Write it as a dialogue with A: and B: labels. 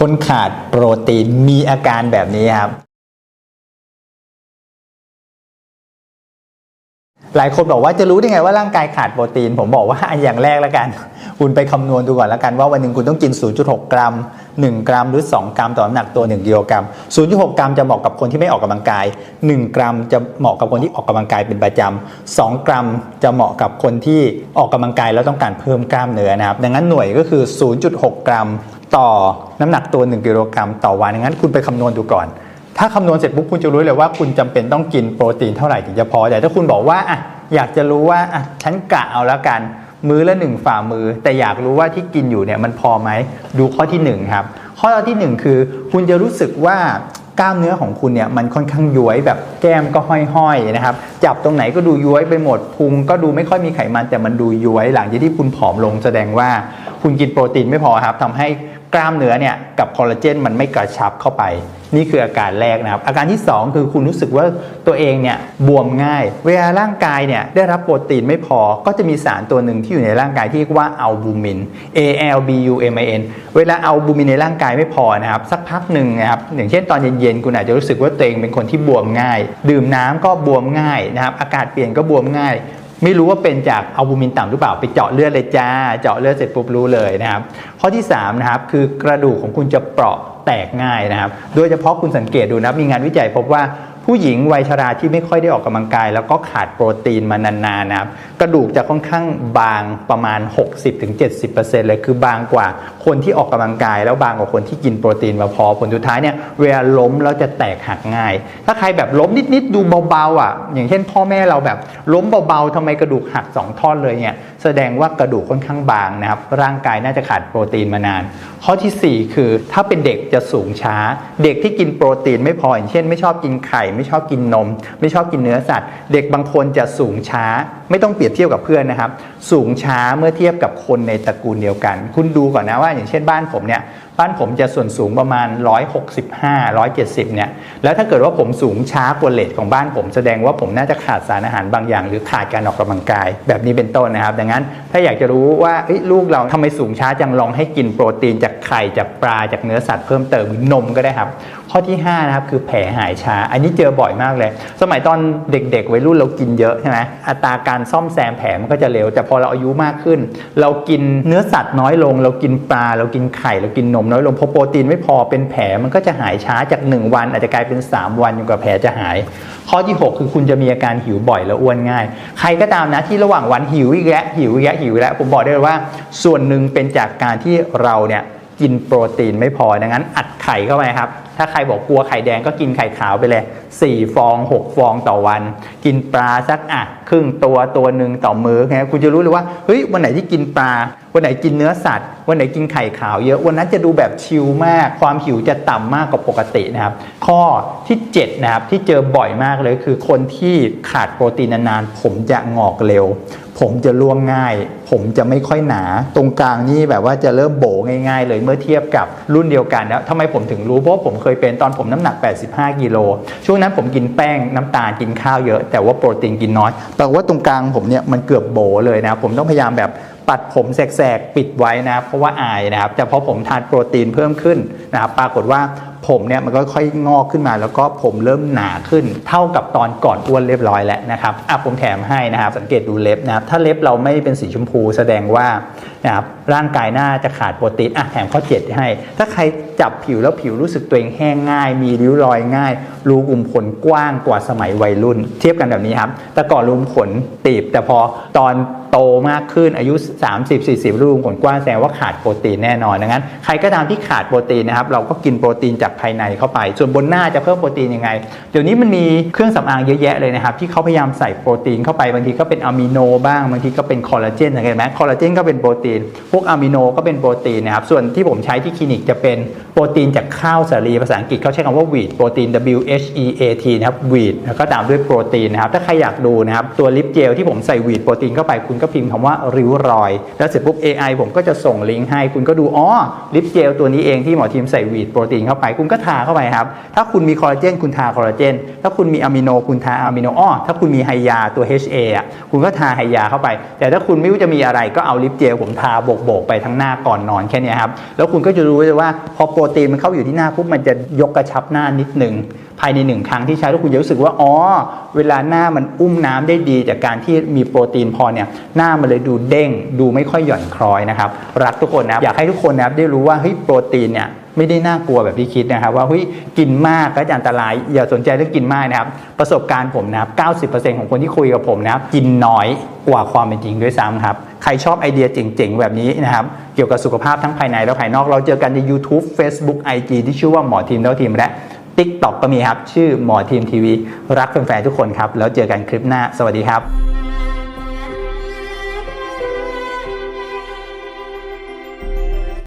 A: คนขาดโปรตีนมีอาการแบบนี้ครับหลายคนบอกว่าจะรู้ได้ไงว่าร่างกายขาดโปรตีน ผมบอกว่าอันอย่างแรกแล้วกัน คุณไปคำนวณดูก่อนแล้วกันว่าวันหนึ่งคุณต้องกิน 0.6 กรัม 1 กรัมหรือ 2 กรัมต่อน้ำหนักตัว 1กิโลกรัม 0.6 กรัมจะเหมาะกับคนที่ไม่ออกกำลังกาย 1 กรัมจะเหมาะกับคนที่ออกกำลังกายเป็นประจำ2 กรัมจะเหมาะกับคนที่ออกกำลังกายแล้วต้องการเพิ่มกล้ามเนื้อนะครับดังนั้นหน่วยก็คือ 0.6 กรัม ต่อน้ำหนักตัว 1กิโลกรัมต่อวันงั้นคุณไปคำนวณดูก่อน ถ้าคำนวณเสร็จปุ๊บคุณจะรู้เลยว่าคุณจำเป็นต้องกินโปรตีนเท่าไหร่ถึงจะพอ แต่ถ้าคุณบอกว่าอะอยากจะรู้ว่าอะฉันกะเอาแล้วกัน มื้อละหนึ่งฝ่ามือ แต่อยากรู้ว่าที่กินอยู่เนี่ยมันพอไหมดูข้อที่หนึ่งครับข้อที่หนึ่งคือ คุณจะรู้สึกว่ากล้ามเนื้อของคุณเนี่ยมันค่อนข้างย้วยแบบแก้มก็ห้อยๆนะครับจับตรงไหนก็ดูย้วยไปหมดพุงก็ดูไม่ค่อยมีไขมันแต่มันดูย้วยหลังจากที่คุณผอมลงแสดงว่า คุณกินโปรตีนไม่พอครับทำให้กล้ามเนื้อเนี่ยกับคอลลาเจนมันไม่กระชับเข้าไป นี่คืออาการแรกนะครับ อาการที่ 2 คือคุณรู้สึกว่าตัวเองเนี่ยบวมง่าย เวลาร่างกายเนี่ยได้รับโปรตีนไม่พอก็จะมีสารตัวหนึ่งที่อยู่ในร่างกายที่เรียกว่าอัลบูมิน A L B U M I N เวลาอัลบูมินในร่างกายไม่พอนะครับสักพักหนึ่งนะครับอย่างเช่นตอนเย็นๆคุณอาจจะรู้สึกว่าตัวเองเป็นคนที่บวมง่าย ดื่มน้ำก็บวมง่ายนะครับอากาศเปลี่ยนก็บวมง่าย ไม่รู้ว่าเป็นจากอัลบูมินต่ำหรือเปล่าไปเจาะเลือดเลยจ้า เจาะเลือดเสร็จปุ๊บรู้เลยนะครับ ข้อที่3นะครับคือกระดูกของคุณจะเปราะแตกง่ายนะครับ โดยเฉพาะคุณสังเกตดูนะมีงานวิจัยพบว่า ผู้หญิงวัยชราที่ไม่ค่อยได้ออกกำลังกาย แล้วก็ขาดโปรตีนมานานๆนะครับกระดูกจะค่อนข้างบางประมาณ 60-70%เลยคือบางกว่าคนที่ออกกำลังกาย แล้วบางกว่าคนที่กินโปรตีนมาพอผลสุดท้ายเนี่ยเวลาล้มแล้วจะแตกหักง่าย ถ้าใครแบบล้มนิดๆดูเบาๆอะอย่างเช่น พ่อแม่เราแบบล้มเบาๆทำไมกระดูกหักสองท่อนเลยเนี่ยแสดงว่ากระดูกค่อนข้างบางนะครับร่างกายน่าจะขาดโปรตีนมานาน ข้อทีสี่ 4 คือถ้าเป็นเด็กจะสูงช้า เด็กที่กินโปรตีนไม่พออย่างเช่น ไม่ชอบกินไข่ ไม่ชอบกินนม ไม่ชอบกินเนื้อสัตว์ เด็กบางคนจะสูงช้า ไม่ต้องเปรียบเทียบกับเพื่อนนะครับ สูงช้าเมื่อเทียบกับคนในตระกูลเดียวกัน คุณดูก่อนนะว่าอย่างเช่นบ้านผมเนี่ยบ้านผมจะส่วนสูงประมาณ 165 170 เนี่ย แล้วถ้าเกิดว่าผมสูงช้ากว่าเลทของบ้านผมแสดงว่าผมน่าจะขาดสารอาหารบางอย่าง หรือขาดการออกกำลังกาย แบบนี้เป็นต้นนะครับ ดังนั้นถ้าอยากจะรู้ว่าลูกเราทำไมสูงช้าจังลองให้กินโปรตีนจากไข่จากปลาจากเนื้อสัตว์เพิ่มเติมนมก็ได้ครับ ข้อที่5นะครับคือแผลหายช้า อันนี้เจอบ่อยมากเลย สมัยตอนเด็กๆวัยรุ่นเรากินเยอะใช่ไหมอัตราการการซ่อมแซมแผลมันก็จะเร็ว แต่พอเราอายุมากขึ้น เรากินเนื้อสัตว์น้อยลง เรากินปลา เรากินไข่ เรากินนมน้อยลงพอโปรตีนไม่พอเป็นแผลมันก็จะหายช้าจาก 1 วัน อาจจะกลายเป็น 3 วันจนกว่าแผลจะหาย ข้อที่ 6 คือคุณจะมีอาการหิวบ่อยและอ้วนง่าย ใครก็ตามนะที่ระหว่างวันหิวอีกแล้วหิวอีกแล้วหิวอีกแล้วผมบอกได้เลยว่า ส่วนหนึ่งเป็นจากการที่เราเนี่ยกินโปรตีนไม่พอดังนั้นอัดไข่เข้าไปครับ ถ้าใครบอกกลัวไข่แดงก็กินไข่ขาวไปเลย 4 ฟอง 6 ฟองต่อวัน กินปลาสักอะครึ่งตัวตัวหนึ่งต่อมือนะคุณจะรู้เลยว่าเฮ้ยวันไหนที่กินปลา วันไหนกินเนื้อสัตว์ วันไหนกินไข่ขาวเยอะวันนั้นจะดูแบบชิลมาก ความหิวจะต่ำมากกว่าปกตินะครับ ข้อที่7นะครับที่เจอบ่อยมากเลยคือคนที่ขาดโปรตีนนานๆผมจะงอกเร็ว ผมจะร่วงง่าย ผมจะไม่ค่อยหนา ตรงกลางนี่แบบว่าจะเริ่มโบง่ายๆ เลยเมื่อเทียบกับรุ่นเดียวกันแล้วทำไมผมถึงรู้เพราะผมเคยเป็นตอนผมน้ำหนัก 85กิโลช่วงนั้นผมกินแป้งน้ำตาลกินข้าวเยอะ แต่ว่าโปรตีนกินน้อยแต่ว่าตรงกลางผมเนี่ยมันเกือบโบเลยนะ ผมต้องพยายามแบบปัดผมแสกๆ ปิดไว้นะเพราะว่าอายนะครับแต่พอผมทานโปรตีนเพิ่มขึ้นนะครับปรากฏว่า ผมเนี่ยมันก็ค่อยงอกขึ้นมา แล้วก็ผมเริ่มหนาขึ้น เท่ากับตอนก่อนอ้วนเรียบร้อยแล้วนะครับอะผมแถมให้นะครับสังเกตดูเล็บนะครับถ้าเล็บเราไม่เป็นสีชมพูแสดงว่านะครับร่างกายหน่าจะขาดโปรตีนอะแถมข้อ 7 ให้ ถ้าใครจับผิวแล้วผิวรู้สึกตัวเองแห้งง่าย มีริ้วรอยง่าย รูขุมขนกว้างกว่าสมัยวัยรุ่น เทียบกันแบบนี้ครับแต่ก่อนรูขุมขนตีบ แต่พอตอนโตมากขึ้นอายุ 30-40 รูขุมขนกว้างแสดงว่าขาดโปรตีนแน่นอนดังนั้น ใครก็ตามที่ขาดโปรตีนนะครับเราก็กินโปรตีนจากภายในเข้าไป ส่วนบนหน้าจะเพิ่มโปรตีนยังไง เดี๋ยวนี้มันมีเครื่องสำอางเยอะแยะเลยนะครับที่เขาพยายามใส่โปรตีนเข้าไปบางทีก็เป็นอะมิโนบ้างบางทีก็เป็นคอลลาเจนเห็นไหมคอลลาเจนก็เป็นโปรตีน พวกอะมิโนก็เป็นโปรตีนนะครับส่วนที่ผมใช้ที่คลินิกจะเป็นโปรตีนจากข้าวสาลีภาษาอังกฤษเขาใช้คำว่า wheat โปรตีน W H E A T นะครับ wheat แล้วก็ตามด้วยโปรตีนนะครับถ้าใครอยากดูนะครับตัวลิปเจลที่ผมใส่ wheat โปรตีนเข้าไปคุณก็พิมพ์คำว่าริ้วรอย แล้วเสร็จปุ๊บ AI ผมก็จะส่งลิงก์ให้คุณก็ดูอ๋อลิปเจลตัวนี้เองที่หมอทีมใส่ wheat โปรตีนเข้าไปคุณก็ทาเข้าไปครับ ถ้าคุณมีคอลลาเจนคุณทาคอลลาเจน ถ้าคุณมีอะมิโนคุณทาอะมิโนอ้อถ้าคุณมีไฮยาตัว HA อะคุณก็ทาไฮยาเข้าไป แต่ถ้าคุณไม่รู้จะมีอะไรก็เอาลิปเจลผมพาโบกๆไปทั้งหน้าก่อนนอนแค่นี้ครับแล้วคุณก็จะรู้เลยว่าพอโปรตีนมันเข้าอยู่ที่หน้าปุ๊บมันจะยกกระชับหน้านิดนึงภายในหนึ่งครั้งที่ใช้แล้วคุณจะรู้สึกว่าอ๋อเวลาหน้ามันอุ้มน้ำได้ดี จากการที่มีโปรตีนพอเนี่ยหน้ามันเลยดูเด้ง ดูไม่ค่อยหย่อนคล้อยนะครับ รักทุกคนนะอยากให้ทุกคนนะครับได้รู้ว่าเฮ้ยโปรตีนเนี่ย ไม่ได้น่ากลัวแบบที่คิดนะครับว่าเฮ้ยกินมากก็จะอันตรายอย่าสนใจเรื่องกินมากนะครับประสบการณ์ผมนะครับ90%ของคนที่คุยกับผมนะครับกินน้อยกว่าความเป็นจริงด้วยซ้ำครับใครชอบไอเดียเจ๋งๆ แบบนี้นะครับ เกี่ยวกับสุขภาพทั้งภายในและภายนอกเราเจอกันใน YouTube Facebook IG ที่ชื่อว่าหมอทีมแล้วทีมและติ๊กต็อกก็มีครับ ชื่อหมอทีมทีวี รักแฟนๆทุกคนครับ แล้วเจอกันคลิปหน้า สวัสดีครับ